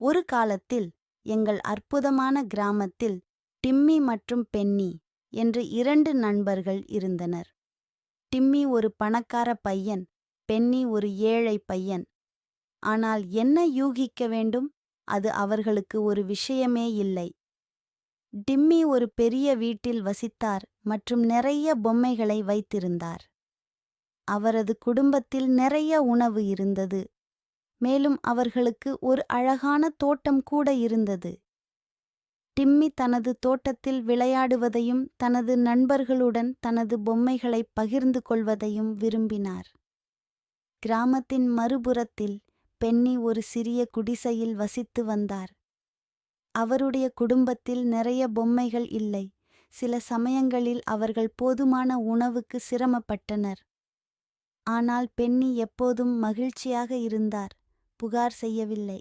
ஒரு காலத்தில் எங்கள் அற்புதமான கிராமத்தில் டிம்மி மற்றும் பென்னி என்று இரண்டு நண்பர்கள் இருந்தனர். டிம்மி ஒரு பணக்கார பையன் பென்னி ஒரு ஏழை பையன். ஆனால் என்ன யூகிக்க வேண்டும்? அது அவர்களுக்கு ஒரு விஷயமே இல்லை. டிம்மி ஒரு பெரிய வீட்டில் வசித்தார் மற்றும் நிறைய பொம்மைகளை வைத்திருந்தார். அவரது குடும்பத்தில் நிறைய உணவு இருந்தது. மேலும் அவர்களுக்கு ஒரு அழகான தோட்டம் கூட இருந்தது. டிம்மி தனது தோட்டத்தில் விளையாடுவதையும் தனது நண்பர்களுடன் தனது பொம்மைகளை பகிர்ந்து கொள்வதையும் விரும்பினார். கிராமத்தின் மறுபுறத்தில் பென்னி ஒரு சிறிய குடிசையில் வசித்து வந்தார். அவருடைய குடும்பத்தில் நிறைய பொம்மைகள் இல்லை. சில சமயங்களில் அவர்கள் போதுமான உணவுக்கு சிரமப்பட்டனர். ஆனால் பென்னி எப்போதும் மகிழ்ச்சியாக இருந்தார். புகார் செய்யவில்லை.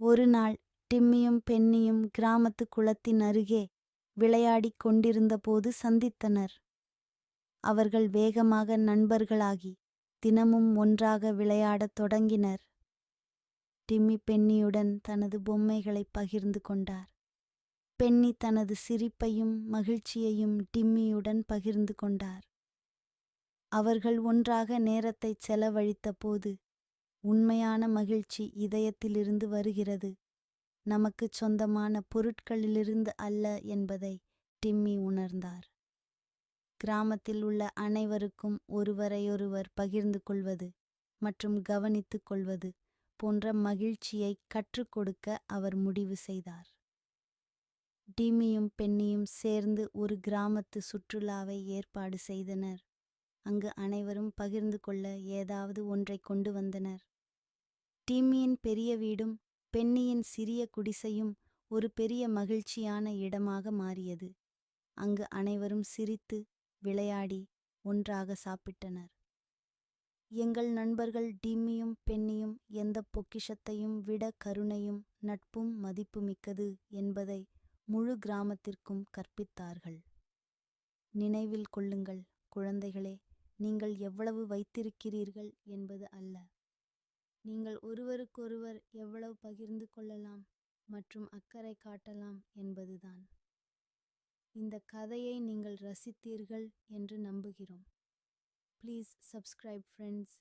ஒரு நாள் டிம்மியும் பென்னியும் கிராமத்து குளத்தின் அருகே விளையாடிக் கொண்டிருந்தபோது சந்தித்தனர். அவர்கள் வேகமாக நண்பர்களாகி தினமும் ஒன்றாக விளையாடத் தொடங்கினர். டிம்மி பென்னியுடன் தனது பொம்மைகளை பகிர்ந்து கொண்டார். பென்னி தனது சிரிப்பையும் மகிழ்ச்சியையும் டிம்மியுடன் பகிர்ந்து கொண்டார். அவர்கள் ஒன்றாக நேரத்தைச் செலவழித்த போது உண்மையான மகிழ்ச்சி இதயத்திலிருந்து வருகிறது. நமக்குச் சொந்தமான பொருட்களிலிருந்து அல்ல என்பதை டிம்மி உணர்ந்தார். கிராமத்தில் உள்ள அனைவருக்கும் ஒருவரையொருவர் பகிர்ந்து கொள்வது மற்றும் கவனித்துக் கொள்வது போன்ற மகிழ்ச்சியை கற்றுக் கொடுக்க அவர் முடிவு செய்தார். டிமியும் பெண்ணியும் சேர்ந்து ஒரு கிராமத்து சுற்றுலாவை ஏற்பாடு செய்தனர். அங்கு அனைவரும் பகிர்ந்து கொள்ள ஏதாவது ஒன்றை கொண்டு வந்தனர். டிம்மியின் பெரிய வீடும் பெண்ணியின் சிறிய குடிசையும் ஒரு பெரிய மகிழ்ச்சியான இடமாக மாறியது. அங்கு அனைவரும் சிரித்து விளையாடி ஒன்றாக சாப்பிட்டனர். எங்கள் நண்பர்கள் டிம்மியும் பெண்ணியும் எந்த பொக்கிஷத்தையும் விட கருணையும் நட்பும் மதிப்புமிக்கது என்பதை முழு கிராமத்திற்கும் கற்பித்தார்கள். நினைவில் கொள்ளுங்கள் குழந்தைகளே நீங்கள் எவ்வளவு வைத்திருக்கிறீர்கள் என்பது அல்ல. நீங்கள் ஒருவருக்கொருவர் எவ்வளவு பகிர்ந்து கொள்ளலாம் மற்றும் அக்கறை காட்டலாம் என்பதுதான். இந்த கதையை நீங்கள் ரசித்தீர்கள் என்று நம்புகிறோம். Please subscribe friends